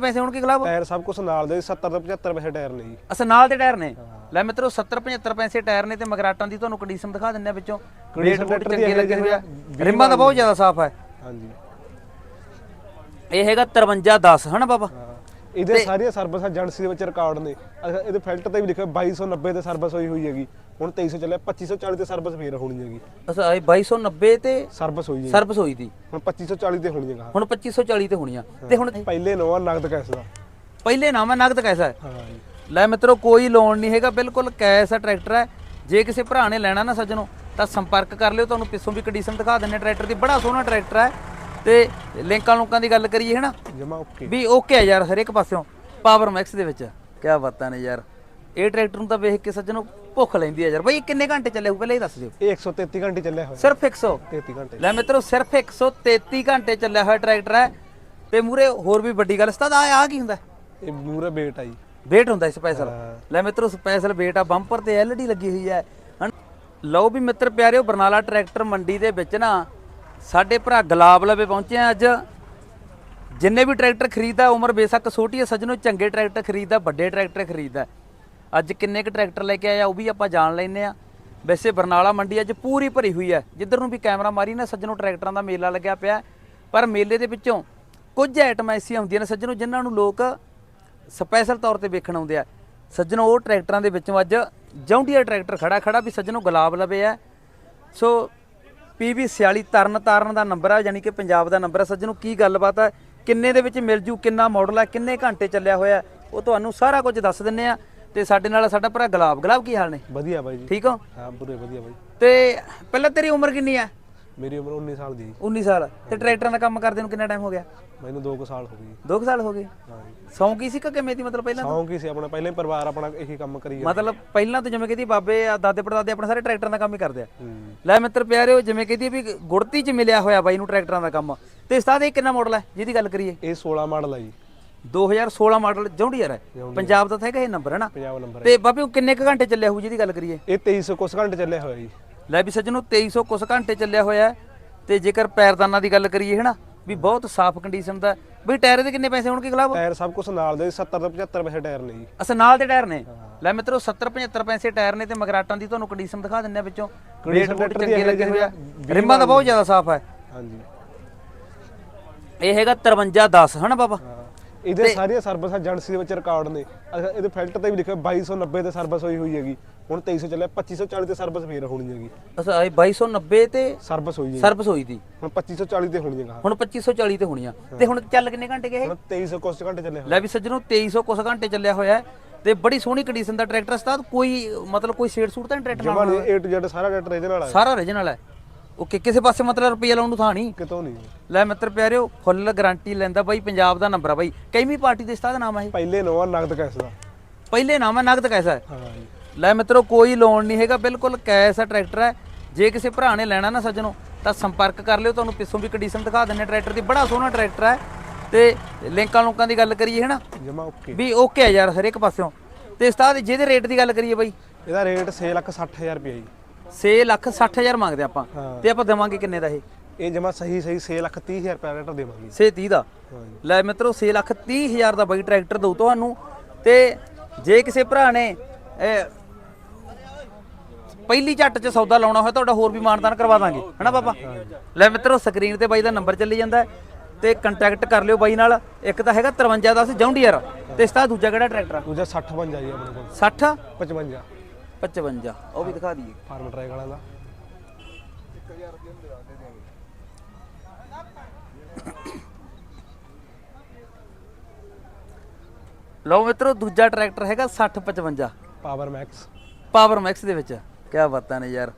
ਪੈਸੇ ਹੋਣਗੇ ਗਲਾਬ? ਟਾਇਰ ਸਭ ਕੁਝ ਨਾਲ ਦੇ 70 ਤੋਂ 75 ਪੈਸੇ ਟਾਇਰ ਨੇ ਜੀ। ਅਸਾਂ ਨਾਲ ਦੇ ਟਾਇਰ ਨੇ? ਲੈ ਮਿੱਤਰੋ 70 75 ਪੈਸੇ ਟਾਇਰ ਨੇ ਤੇ ਮਗਰਾਟਾਂ ਦੀ ਤੁਹਾਨੂੰ ਕੰਡੀਸ਼ਨ ਦਿਖਾ ਦਿੰਦੇ ਆ ਵਿੱਚੋਂ। ਟਰੈਕਟਰ ਦੀ ਚੰਗੇ ਲੱਗੇ ਹੋਏ ਆ। ਜਿਹੇ ਰਿਮਾਂ ਦਾ ਬਹੁਤ ਜ਼ਿਆਦਾ ਸਾਫ਼ ਹੈ ਹਾਂਜੀ। ਇਹ ਹੈਗਾ 5310 ਹਨਾ ਬਾਬਾ? ਇਹਦੇ ਸਾਰੀਆਂ ਸਰਵਿਸ ਏਜੰਸੀ ਦੇ ਵਿੱਚ ਰਿਕਾਰਡ ਨੇ। ਅੱਛਾ, ਇਹਦੇ ਫਿਲਟਰ ਤੇ ਵੀ ਲਿਖਿਆ 2290 ਤੇ ਸਰਵਿਸ ਹੋਈ ਹੋਈ ਹੈਗੀ। ਹੁਣ 2300 ਚੱਲਿਆ 2540 ਤੇ ਸਰਵਿਸ ਫੇਰ ਹੋਣੀ ਹੈਗੀ। ਅਸਾਂ ਇਹ 2290 ਤੇ ਸਰਵਿਸ ਹੋਈ ਹੈ ਸਰਵਿਸ ਹੋਈ ਦੀ ਹੁਣ 2540 ਤੇ ਹੋਣੀ ਹੈਗਾ। ਹੁਣ 2540 ਤੇ ਹੋਣੀਆਂ ਤੇ ਹੁਣ ਪਹਿਲੇ ਨਵਾਂ ਨਗਦ ਕੈਸ਼ ਦਾ। ਪਹਿਲੇ ਨਾਮ ਹੈ ਨਗਦ ਕੈਸਾ ਹੈ ਲੈ ਮਿੱਤਰੋ ਕੋਈ ਲੋਨ ਨਹੀਂ ਹੈਗਾ ਬਿਲਕੁਲ ਕੈਸ਼ ਹੈ ਟਰੈਕਟਰ ਹੈ ਜੇ ਕਿਸੇ ਭਰਾ ਨੇ ਲੈਣਾ ਨਾ ਸੱਜਣੋ ਤਾਂ ਸੰਪਰਕ ਕਰ ਲਿਓ। ਤੁਹਾਨੂੰ ਪਿੱਛੋਂ ਵੀ ਕੰਡੀਸ਼ਨ ਦਿਖਾ ਦਿੰਨੇ ਟਰੈਕਟਰ ਦੀ ਬੜਾ ਸੋਹਣਾ ਟਰੈਕਟਰ ਹੈ ਤੇ ਲਿੰਕਾਂ ਲੁੰਕਾਂ ਦੀ ਗੱਲ ਕਰੀਏ ਹਨਾ? ਜਮਾ ਓਕੇ। ਵੀ ਓਕੇ ਹੈ ਯਾਰ ਹਰੇਕ ਪਾਸਿਓਂ ਪਾਵਰ ਮੈਕਸ ਦੇ ਵਿੱਚ। ਕਿਆ ਬਾਤਾਂ ਨੇ ਯਾਰ। ਇਹ ਟਰੈਕਟਰ ਨੂੰ ਤਾਂ ਵੇਖ ਕੇ ਸੱਜਣੋ ਭੁੱਖ ਲੈਂਦੀ ਹੈ ਯਾਰ। ਬਈ ਇਹ ਕਿੰਨੇ ਘੰਟੇ ਚੱਲੇ ਹੋਊ? ਪਹਿਲਾਂ ਹੀ ਦੱਸ ਦਿਓ। ਇਹ 133 ਘੰਟੇ ਚੱਲਿਆ ਹੋਇਆ। ਸਿਰਫ 100 33 ਘੰਟੇ। ਲੈ ਮਿੱਤਰੋ ਸਿਰਫ 133 ਘੰਟੇ ਚੱਲਿਆ ਹੋਇਆ ਟਰੈਕਟਰ ਹੈ। ਤੇ ਮੂਰੇ ਹੋਰ ਵੀ ਵੱਡੀ ਗੱਲ ਸਤਾਦ ਆ ਆ ਕੀ ਹੁੰਦਾ? ਇਹ ਮੂਰੇ ਬੇਟ ਆ ਜੀ। ਵੇਟ ਹੁੰਦਾ ਸਪੈਸ਼ਲ ਹਾਂ। ਲੈ ਮਿੱਤਰੋ ਸਪੈਸ਼ਲ ਵੇਟ ਆ। ਬੰਪਰ ਤੇ ਐਲਡੀ ਲੱਗੀ ਹੋਈ ਹੈ। ਲਓ ਵੀ ਮਿੱਤਰ ਪਿਆਰਿਓ ਬਰਨਾਲਾ ਟਰੈਕਟਰ ਮੰਡੀ ਦੇ ਵਿੱਚ ਨਾ ਸਾਡੇ ਭਰਾ ਗੁਲਾਬ ਲਵੇ ਪਹੁੰਚੇ ਆ ਅੱਜ। ਜਿੰਨੇ ਵੀ ਟਰੈਕਟਰ ਖਰੀਦਦਾ, ਉਮਰ ਬੇਸ਼ੱਕ ਛੋਟੀ ਹੈ ਸੱਜਣੋ ਚੰਗੇ ਟਰੈਕਟਰ ਖਰੀਦਦਾ, ਵੱਡੇ ਟਰੈਕਟਰ ਖਰੀਦਦਾ। ਅੱਜ ਕਿੰਨੇ ਕੁ ਟਰੈਕਟਰ ਲੈ ਕੇ ਆਇਆ ਉਹ ਵੀ ਆਪਾਂ ਜਾਣ ਲੈਨੇ ਆ। ਵੈਸੇ ਬਰਨਾਲਾ ਮੰਡੀ ਅੱਜ ਪੂਰੀ ਭਰੀ ਹੋਈ ਹੈ ਜਿੱਧਰ ਨੂੰ ਵੀ ਕੈਮਰਾ ਮਾਰੀ ਨਾ, ਸੱਜਣੋ ਟਰੈਕਟਰਾਂ ਦਾ ਮੇਲਾ ਲੱਗਿਆ ਪਿਆ। ਪਰ ਮੇਲੇ ਦੇ ਵਿੱਚੋਂ ਕੁਝ ਆਈਟਮਾਂ ਐਸੀਆਂ ਹੁੰਦੀਆਂ ਨੇ ਸੱਜਣੋ, ਜਿਨ੍ਹਾਂ ਨੂੰ ਲੋਕ ਸਪੈਸ਼ਲ ਤੌਰ ਤੇ ਵੇਖਣ ਆਉਂਦੇ ਆ। ਸੱਜਣੋ, ਉਹ ਟਰੈਕਟਰਾਂ ਦੇ ਵਿੱਚੋਂ ਅੱਜ ਜੌਂਡੀਆ ਟਰੈਕਟਰ ਖੜਾ ਖੜਾ ਵੀ ਸੱਜਣੋ ਗੁਲਾਬ ਲਵੇ ਆ। ਸੋ PV 46 ਤਰਨ ਤਾਰਨ ਦਾ ਨੰਬਰ ਆ ਯਾਨੀ ਕਿ ਪੰਜਾਬ ਦਾ ਨੰਬਰ ਆ। ਸੱਜਣੋ ਕੀ ਗੱਲਬਾਤ ਆ? ਕਿੰਨੇ ਦੇ ਵਿੱਚ ਮਿਲ ਜੂ? ਕਿੰਨਾ ਮਾਡਲ ਆ? ਕਿੰਨੇ ਘੰਟੇ ਚੱਲਿਆ ਹੋਇਆ? ਉਹ ਤੁਹਾਨੂੰ ਸਾਰਾ ਕੁਝ ਦੱਸ ਦਿੰਨੇ ਆ। ਤੇ ਸਾਡੇ ਨਾਲ ਸਾਡਾ ਭਰਾ ਗੁਲਾਬ। ਗੁਲਾਬ ਕੀ ਹਾਲ ਨੇ? ਵਧੀਆ ਬਾਈ ਜੀ। ਠੀਕ ਹੋ? ਹਾਂ ਪੂਰੇ ਵਧੀਆ ਬਾਈ। ਤੇ ਪਹਿਲਾਂ ਤੇਰੀ ਉਮਰ ਕਿੰਨੀ ਆ? ਮੇਰੀ ਉਮਰ 19 ਸਾਲ ਦੀ। ਜੀ 19 ਸਾਲ। ਤੇ ਟਰੈਕਟਰਾਂ ਦਾ ਕੰਮ ਕਰਦੇ ਨੂੰ ਕਿੰਨਾ ਟਾਈਮ ਹੋ ਗਿਆ? ਮੈਨੂੰ 2 ਸਾਲ ਹੋ ਗਏ। ਜੀ 2 ਸਾਲ ਹੋ ਗਏ? ਹਾਂ ਜੀ ਸੌਂ ਕੀ ਸੀ ਕਿ ਕਿਵੇਂ ਦੀ ਮਤਲਬ ਪਹਿਲਾਂ ਸ਼ੌਂਕ ਹੀ ਸੀ ਆਪਣਾ। ਪਹਿਲਾਂ ਹੀ ਪਰਿਵਾਰ ਆਪਣਾ ਇਹੀ ਕੰਮ ਕਰੀ ਜਾਂਦਾ ਮਤਲਬ ਪਹਿਲਾਂ ਤਾਂ ਜਿਵੇਂ ਕਹਿੰਦੀ ਬਾਬੇ ਆ ਦਾਦੇ ਪੜਦਾਦੇ ਆਪਣੇ ਸਾਰੇ ਟਰੈਕਟਰਾਂ ਦਾ ਕੰਮ ਹੀ ਕਰਦੇ ਆ। ਹੂੰ। ਲੈ ਮਿੱਤਰ ਪਿਆਰਿਓ ਜਿਵੇਂ ਕਹਿੰਦੀ ਵੀ ਗੁੜਤੀ ਚ ਮਿਲਿਆ ਹੋਇਆ ਬਾਈ ਨੂੰ ਟਰੈਕਟਰਾਂ ਦਾ ਕੰਮ। ਤੇ ਉਸਤਾਦ ਇਹ ਕਿੰਨਾ ਮਾਡਲ ਹੈ ਜਿਹਦੀ ਗੱਲ ਕਰੀਏ। ਇਹ 16 ਮਾਡਲ ਆ ਜੀ। 2016 ਮਾਡਲ ਜੌਂਡੀਅਰ ਹੈ ਪੰਜਾਬ ਦਾ ਤਾਂ ਹੈਗਾ ਇਹ ਨੰਬਰ ਹੈ ਨਾ? ਪੰਜਾਬ ਨੰਬਰ ਤੇ ਬਾਬੇ ਉਹ ਕਿੰਨੇ ਕੁ ਘੰਟੇ ਚੱਲਿਆ ਹੋਊ ਜਿਹਦੀ ਗੱਲ ਕਰੀਏ? ਇਹ 2300 ਕੁਛ ਘੰਟੇ ਚੱਲਿਆ ਹੋਇਆ ਜੀ। ਲੈ ਵੀ ਸੱਜਣੋ 2300 ਕੁਸ ਘੰਟੇ ਚੱਲਿਆ ਹੋਇਆ ਤੇ ਜੇਕਰ ਪੈਰਦਾਨਾਂ ਦੀ ਗੱਲ ਕਰੀਏ ਹਨਾ ਵੀ ਬਹੁਤ ਸਾਫ਼ ਕੰਡੀਸ਼ਨ ਦਾ। ਬਈ ਟਾਇਰ ਦੇ ਕਿੰਨੇ ਪੈਸੇ ਹੋਣਗੇ ਗਲਾਬ ਟਾਇਰ ਸਭ ਕੁਝ ਨਾਲ ਦੇ 70 ਤੋਂ 75 ਪੈਸੇ ਟਾਇਰ ਨੇ ਜੀ। ਅਸਾਂ ਨਾਲ ਦੇ ਟਾਇਰ ਨੇ? ਲੈ ਮਿੱਤਰੋ 70 75 ਪੈਸੇ ਟਾਇਰ ਨੇ ਤੇ ਮਗਰਾਟਾਂ ਦੀ ਤੁਹਾਨੂੰ ਕੰਡੀਸ਼ਨ ਦਿਖਾ ਦਿੰਦੇ ਆ ਵਿੱਚੋਂ। ਟਰੈਕਟਰ ਦੀ ਚੰਗੇ ਲੱਗੇ ਹੋਏ ਆ। ਜਿਹੇ ਰਿਮਾਂ ਦਾ ਬਹੁਤ ਜ਼ਿਆਦਾ ਸਾਫ਼ ਹੈ। ਹਾਂਜੀ। ਇਹ ਹੈਗਾ 5310 ਹਨਾ ਬਾਬਾ? ਇਹਦੇ ਸਾਰੀਆਂ ਸਰਵਿਸ ਏਜੰਸੀ ਦੇ ਵਿੱਚ ਰਿਕਾਰਡ ਨੇ। ਅੱਛਾ, ਇਹਦੇ ਫਿਲਟਰ ਤੇ ਵੀ ਲਿਖਿਆ 2290 ਤੇ ਸਰਵਿਸ ਹੋਈ ਹੋਈ ਹੈਗੀ। ਹੁਣ 2300 ਚੱਲਿਆ 2540 ਤੇ ਸਰਵਿਸ ਫੇਰ ਹੋਣੀ ਹੈਗੀ। ਅਸਾਂ ਇਹ 2290 ਤੇ ਸਰਵਿਸ ਹੋਈ ਹੈ। ਸਰਵਿਸ ਹੋਈ ਦੀ। ਹੁਣ 2540 ਤੇ ਹੋਣੀ ਹੈਗਾ। ਹੁਣ 2540 ਤੇ ਹੋਣੀਆਂ ਤੇ ਹੁਣ ਚੱਲ ਕਿੰਨੇ ਘੰਟੇ ਗਏ ਹੁਣ 2300 ਕੁਛ ਘੰਟੇ ਚੱਲੇ ਲੈ ਵੀ ਸੱਜਣੋ 2300 ਕੁਸ ਘੰਟੇ ਚੱਲਿਆ ਹੋਇਆ ਤੇ ਬੜੀ ਸੋਹਣੀ ਕੰਡੀਸ਼ਨ ਦਾ ਟਰੈਕਟਰ ਸਤਾਦ ਕੋਈ ਮਤਲਬ ਕੋਈ ਸ਼ੇਡ ਸੂਟ ਤਾਂ ਨਹੀਂ ਟਰੈਕਟਰ ਨਾਲ ਜਮਾ A to Z ਸਾਰਾ ਟਰੈਕਟਰ ਇਹਦੇ ਨਾਲ ਆ। ਸਾਰਾ origignal ਹੈ। ਓਕੇ ਕਿਸੇ ਪਾਸੇ ਮਤਲਬ ਰੁਪਈਆ ਲਾਉਣ ਨੂੰ ਥਾਂ ਨਹੀਂ। ਕਿਤੋਂ ਨਹੀਂ। ਲੈ ਮਿੱਤਰ ਪਿਆਰਿਓ ਫੁੱਲ ਗਾਰੰਟੀ ਲੈਂਦਾ ਬਾਈ ਪੰਜਾਬ ਦਾ ਨੰਬਰ ਆ ਬਾਈ। ਕਈਵੀਂ ਪਾਰਟੀ ਦੇ ਸਤਾਦ ਨਾਮ ਹੈ ਇਹ। ਪਹਿਲੇ ਨਵਾਂ ਨਗਦ ਕੈਸ਼ ਦਾ। ਪਹਿਲੇ ਨਾਮ ਹੈ ਨਗਦ ਕੈਸਾ ਹੈ ਹਾਂ ਜੀ। ਲੈ ਮਿੱਤਰੋ ਕੋਈ ਲੋਨ ਨਹੀਂ ਹੈਗਾ ਬਿਲਕੁਲ ਕੈਸ਼ ਹੈ ਟਰੈਕਟਰ ਹੈ ਜੇ ਕਿਸੇ ਭਰਾ ਨੇ ਲੈਣਾ ਨਾ ਸੱਜਣੋ ਤਾਂ ਸੰਪਰਕ ਕਰ ਲਿਓ। ਤੁਹਾਨੂੰ ਪਿੱਛੋਂ ਵੀ ਕੰਡੀਸ਼ਨ ਦਿਖਾ ਦਿੰਨੇ ਟਰੈਕਟਰ ਦੀ ਬੜਾ ਸੋਹਣਾ ਟਰੈਕਟਰ ਹੈ ਤੇ ਲਿੰਕਾਂ ਲੁੰਕਾਂ ਦੀ ਗੱਲ ਕਰੀਏ ਹਨਾ? ਜਮਾ ਓਕੇ ਵੀ ਓਕੇ ਹੈ ਯਾਰ ਹਰੇਕ ਪਾਸਿਓਂ। ਤੇ ਉਸਤਾਦ ਜਿਹਦੇ ਰੇਟ ਦੀ ਗੱਲ ਕਰੀਏ ਬਾਈ? ਇਹਦਾ ਰੇਟ 660000 ਰੁਪਏ ਜੀ। 6 ਲੱਖ 60 ਹਜ਼ਾਰ ਮੰਗਦੇ ਆਪਾਂ। ਹਾਂ। ਤੇ ਆਪਾਂ ਦੇਵਾਂਗੇ ਕਿੰਨੇ ਦਾ ਇਹ? ਇਹ ਜਮਾ ਸਹੀ ਸਹੀ 630000 ਰੁਪਏ ਰੇਟ ਦੇਵਾਂਗੇ। 6 30 ਦਾ? ਲੈ ਮਿੱਤਰੋ 6 ਲੱਖ 30 ਹਜ਼ਾਰ ਦਾ ਬਾਈ ਟਰੈਕਟਰ ਦਊ ਤੁਹਾਨੂੰ ਤੇ ਜੇ ਕਿਸੇ ਭਰਾ ਨੇ ਇਹ ਪਹਿਲੀ ਝੱਟ 'ਚ ਸੌਦਾ ਲਾਉਣਾ ਹੋਇਆ ਤੁਹਾਡਾ ਹੋਰ ਵੀ ਮਾਨਦਾਨ ਕਰਵਾ ਦਾਂਗੇ। ਹਨਾ ਬਾਬਾ? ਲੈ ਮਿੱਤਰੋ ਸਕਰੀਨ ਤੇ ਬਾਈ ਦਾ ਨੰਬਰ ਚੱਲੀ ਜਾਂਦਾ ਹੈ। ਤੇ ਕੰਟੈਕਟ ਕਰ ਲਿਓ ਬਾਈ ਨਾਲ। ਇੱਕ ਤਾਂ ਹੈਗਾ 5310 ਜੌਂਡੀਅਰ। ਤੇ ਇਸ ਦਾ ਦੂਜਾ ਕਿਹੜਾ ਟਰੈਕਟਰ ਆ? ਦੂਜਾ 60 ਬਣ ਜੀ ਆਪਣੇ ਕੋਲ। 60 55 55 ਉਹ ਵੀ ਦਿਖਾ ਦਈਏ। ਫਾਰਮ ਟਰੈਕ ਵਾਲਾ ਦਾ। ਲਓ ਮਿੱਤਰੋ ਦੂਜਾ ਟਰੈਕਟਰ ਹੈਗਾ 60 55 ਪਾਵਰ ਮੈਕਸ ਪਾਵਰ ਮੈਕਸ ਦੇ ਵਿੱਚ। ਕਿਆ ਬਾਤਾਂ ਨੇ ਯਾਰ।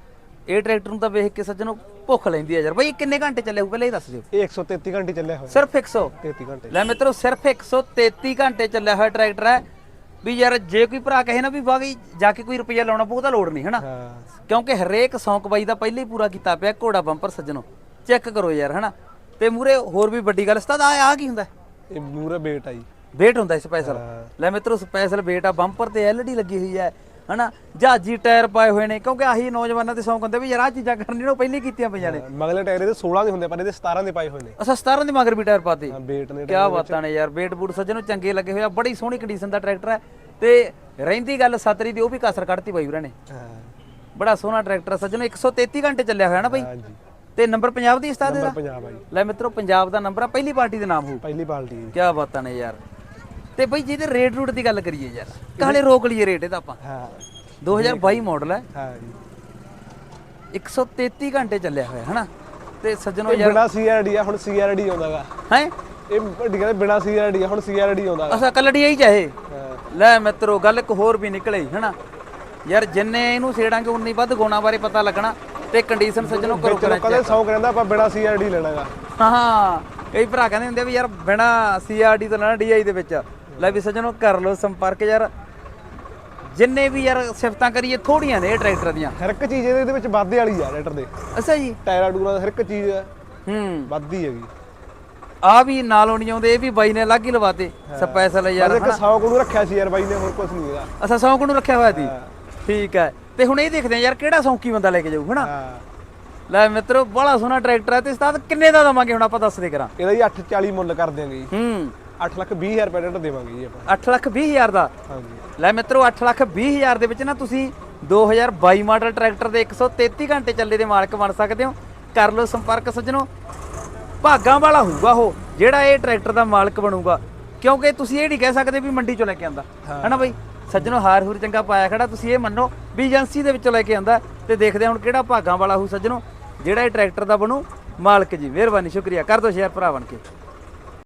ਇਹ ਟਰੈਕਟਰ ਨੂੰ ਤਾਂ ਵੇਖ ਕੇ ਸੱਜਣੋ ਭੁੱਖ ਲੈਂਦੀ ਹੈ ਯਾਰ। ਬਈ ਇਹ ਕਿੰਨੇ ਘੰਟੇ ਚੱਲੇ ਹੋਊ? ਪਹਿਲਾਂ ਹੀ ਦੱਸ ਦਿਓ। ਇਹ 133 ਘੰਟੇ ਚੱਲਿਆ ਹੋਇਆ। ਸਿਰਫ 100 33 ਘੰਟੇ। ਲੈ ਮਿੱਤਰੋ ਸਿਰਫ 133 ਘੰਟੇ ਚੱਲਿਆ ਹੋਇਆ ਟਰੈਕਟਰ ਹੈ। ਵੀ ਯਾਰ ਜੇ ਕੋਈ ਭਰਾ ਕਹੇ ਨਾ ਵੀ ਵਾਕਈ ਜਾ ਕੇ ਕੋਈ ਰੁਪਈਆ ਲਾਉਣਾ ਪਊ ਤਾਂ ਲੋੜ ਨਹੀਂ ਹਨਾ? ਹਾਂ। ਕਿਉਂਕਿ ਹਰੇਕ ਸੌਂਕ ਬਾਈ ਦਾ ਪਹਿਲੇ ਹੀ ਪੂਰਾ ਕੀਤਾ ਪਿਆ ਘੋੜਾ ਬੰਪਰ ਸੱਜਣੋ। ਚੈੱਕ ਕਰੋ ਯਾਰ ਹਨਾ? ਤੇ ਮੂਰੇ ਹੋਰ ਵੀ ਵੱਡੀ ਗੱਲ ਸਤਾਦ ਆ ਆ ਕੀ ਹੁੰਦਾ? ਇਹ ਮੂਰੇ ਬੇਟ ਆ ਜੀ। ਵੇਟ ਹੁੰਦਾ ਸਪੈਸ਼ਲ। ਲੈ ਮਿੱਤਰੋ ਸਪੈਸ਼ਲ ਵੇਟ ਆ ਬੰਪਰ ਤੇ ਐਲਡੀ ਲੱਗੀ ਹੋਈ ਹੈ। ਹਨਾ? ਜਹਾਜੀ ਟਾਇਰ ਪਾਏ ਹੋਏ ਨੇ ਕਿਉਂਕਿ ਆਹੀ ਨੌਜਵਾਨਾਂ ਦੇ ਸ਼ੌਂਕ ਹੁੰਦੇ ਵੀ ਯਾਰ ਆਹ ਚੀਜ਼ਾਂ ਕਰਨੀਆਂ ਉਹ ਪਹਿਲੀ ਕੀਤੀਆਂ ਪਈਆਂ ਨੇ। ਮਗਲੇ ਟਾਇਰ ਇਹਦੇ 16 ਦੇ ਹੁੰਦੇ ਪਰ ਇਹਦੇ 17 ਦੇ ਪਾਏ ਹੋਏ ਨੇ। ਅਸਾਂ 17 ਦੇ ਮਗਰ ਵੀ ਟਾਇਰ ਪਾਤੇ। ਹਾਂ ਬੇਟ ਨੇ ਕਿਆ ਬਾਤਾਂ ਨੇ ਯਾਰ ਵੇਟ ਬੂਟ ਸੱਜਣੋਂ ਚੰਗੇ ਲੱਗੇ ਹੋਏ ਆ ਬੜੀ ਸੋਹਣੀ ਕੰਡੀਸ਼ਨ ਦਾ ਟਰੈਕਟਰ ਹੈ। ਤੇ ਰਹਿੰਦੀ ਗੱਲ ਸਤਰੀ ਦੀ ਉਹ ਵੀ ਕਸਰ ਕੱਢਤੀ ਬਾਈ ਵੀਰਾਂ ਨੇ। ਹਾਂ। ਬੜਾ ਸੋਹਣਾ ਟਰੈਕਟਰ ਹੈ ਸੱਜਣੋਂ 133 ਘੰਟੇ ਚੱਲਿਆ ਹੋਇਆ ਨਾ ਬਾਈ? ਹਾਂਜੀ। ਤੇ ਨੰਬਰ ਪੰਜਾਬ ਦੀ ਉਸਤਾਦ ਨੰਬਰ ਇਹਦਾ? ਪੰਜਾਬ ਆ ਜੀ। ਲੈ ਮਿੱਤਰੋ ਪੰਜਾਬ ਦਾ ਨੰਬਰ ਆ ਪਹਿਲੀ ਪਾਰਟੀ ਦੇ ਨਾਮ ਹੋਊ। ਪਹਿਲੀ ਜੀ ਕਿਆ ਬਾਤਾਂ ਨੇ ਯਾਰ। ਤੇ ਬਈ ਜਿਹਦੇ ਰੇਟ ਰੂਟ ਦੀ ਗੱਲ ਕਰੀਏ ਯਾਰ ਕਾਲੇ ਰੋਕ ਲਈਏ ਰੇਟ ਇਹਦਾ ਆਪਾਂ। ਹਾਂ। 2022 ਮਾਡਲ ਹੈ। ਹਾਂ ਜੀ। 133 ਘੰਟੇ ਚੱਲਿਆ ਹੋਇਆ ਹਨਾ? ਤੇ ਸੱਜਣੋ ਯਾਰ ਬਿਨਾ ਸੀਆਰਡੀ ਆ ਹੁਣ ਸੀਆਰਡੀ ਆਉਂਦਾਗਾ। ਹੈ? ਇਹ ਵੱਡੀ ਕਹਿੰਦੇ ਬਿਨਾ ਸੀਆਰਡੀ ਆ ਹੁਣ ਸੀਆਰਡੀ ਆਉਂਦਾਗਾ। ਅਸਾ ਕਲੜੀ ਆਈ ਚਾਹੇ। ਹਾਂ। ਲੈ ਮਿੱਤਰੋ ਗੱਲ ਇੱਕ ਹੋਰ ਵੀ ਨਿਕਲੇ ਹਨਾ? ਯਾਰ ਜਿੰਨੇ ਇਹਨੂੰ ਛੇੜਾਂਗੇ ਉਨੀ ਵੱਧ ਗੁਣਾ ਬਾਰੇ ਪਤਾ ਲੱਗਣਾ ਤੇ ਕੰਡੀਸ਼ਨ ਸੱਜਣੋ ਕਰੋ ਕਰਾਂ ਕਦੇ 100 ਕਹਿੰਦਾ ਆਪਾਂ ਬਿਨਾ ਸੀਆਰਡੀ ਲੈਣਾਗਾ। ਹਾਂ ਕਈ ਭਰਾ ਕਹਿੰਦੇ ਹੁੰਦੇ ਵੀ ਯਾਰ ਬਿਨਾ ਸੀਆਰਡੀ ਤੋਂ ਲੈਣਾ ਡੀਆਈ ਦੇ ਵਿੱਚ। ਲੈ ਵੀ ਸੱਜਣੋ ਕਰ ਲਓ ਸੰਪਰਕ ਯਾਰ। ਜਿੰਨੇ ਵੀ ਯਾਰ ਸਿਫਤਾਂ ਕਰੀਏ ਥੋੜੀਆਂ ਨੇ ਇਹ ਟਰੈਕਟਰ ਦੀਆਂ। ਹਰ ਇੱਕ ਚੀਜ਼ ਇਹਦੇ ਵਿੱਚ ਵਾਧੇ ਵਾਲੀ ਆ ਰੇਟਰ ਦੇ। ਅੱਛਾ ਜੀ। ਟਾਇਰਾਂ ਟੂਰਾਂ ਦਾ ਹਰ ਇੱਕ ਚੀਜ਼ ਹੂੰ। ਵੱਧਦੀ ਹੈਗੀ। ਆ ਵੀ ਨਾਲੋਂ ਨਹੀਂ ਆਉਂਦੇ ਇਹ ਵੀ ਬਾਈ ਨੇ ਅਲੱਗ ਹੀ ਲਵਾਤੇ ਸਪੈਸ਼ਲ ਯਾਰ ਇੱਕ 100 ਕੋਲ ਰੱਖਿਆ ਸੀ ਯਾਰ ਬਾਈ ਨੇ ਹੋਰ ਕੁਝ ਨਹੀਂ ਹੈਗਾ। ਅਸਾਂ ਸੌਂਕ ਨੂੰ ਰੱਖਿਆ ਹੋਇਆ ਸੀ? ਠੀਕ ਹੈ। ਤੇ ਹੁਣ ਇਹ ਦੇਖਦੇ ਆ ਯਾਰ ਕਿਹੜਾ ਸੌਂਕੀ ਬੰਦਾ ਲੈ ਕੇ ਜਾਊ ਹਨਾ? ਲੈ ਮਿੱਤਰੋ ਬੜਾ ਸੋਹਣਾ ਟਰੈਕਟਰ ਹੈ ਤੇ ਉਸਤਾਦ ਕਿੰਨੇ ਦਾ ਦਵਾਂਗੇ ਹੁਣ ਆਪਾਂ ਦੱਸ ਦੇ ਕਰਾਂ। ਇਹਦਾ ਹੀ 840 ਮੁੱਲ ਕਰ ਦਿਆਂਗੇ ਹੂੰ। 8 ਲੱਖ 20 ਹਜ਼ਾਰ ਰੁਪਏ ਰੇਟ ਦੇਵਾਂਗੇ ਜੀ ਆਪਾਂ। 8 ਲੱਖ 20 ਹਜ਼ਾਰ ਦਾ? ਹਾਂਜੀ। ਲੈ ਮਿੱਤਰੋ 8 ਲੱਖ 20 ਹਜ਼ਾਰ ਦੇ ਵਿੱਚ ਨਾ ਤੁਸੀਂ 2022 ਮਾਡਲ ਟਰੈਕਟਰ ਦੇ 133 ਘੰਟੇ ਚੱਲੇ ਦੇ ਮਾਲਕ ਬਣ ਸਕਦੇ ਹੋ। ਕਰ ਲਓ ਸੰਪਰਕ ਸੱਜਣੋ। ਭਾਗਾਂ ਵਾਲਾ ਹੋਊਗਾ ਉਹ ਜਿਹੜਾ ਇਹ ਟਰੈਕਟਰ ਦਾ ਮਾਲਕ ਬਣੂਗਾ। ਕਿਉਂਕਿ ਤੁਸੀਂ ਇਹ ਨਹੀਂ ਕਹਿ ਸਕਦੇ ਵੀ ਮੰਡੀ ਚੋਂ ਲੈ ਕੇ ਆਂਦਾ ਹੈਨਾ ਬਈ? ਸੱਜਣੋ ਹਾਰ ਹੂਰ ਚੰਗਾ ਪਾਇਆ ਖੜਾ ਤੁਸੀਂ ਇਹ ਮੰਨੋ ਵੀ ਏਜੰਸੀ ਦੇ ਵਿੱਚੋਂ ਲੈ ਕੇ ਆਂਦਾ ਤੇ ਦੇਖਦੇ ਹਾਂ ਹੁਣ ਕਿਹੜਾ ਭਾਗਾਂ ਵਾਲਾ ਹੋਊ ਸੱਜਣੋ। ਜਿਹੜਾ ਇਹ ਟਰੈਕਟਰ ਦਾ ਬਣੂ ਮਾਲਕ ਜੀ ਮਿਹਰਬਾਨੀ ਸ਼ੁਕਰੀਆ। ਕਰ ਦਿਓ ਸ਼ੇਅਰ ਭਰਾ ਬਣ ਕੇ।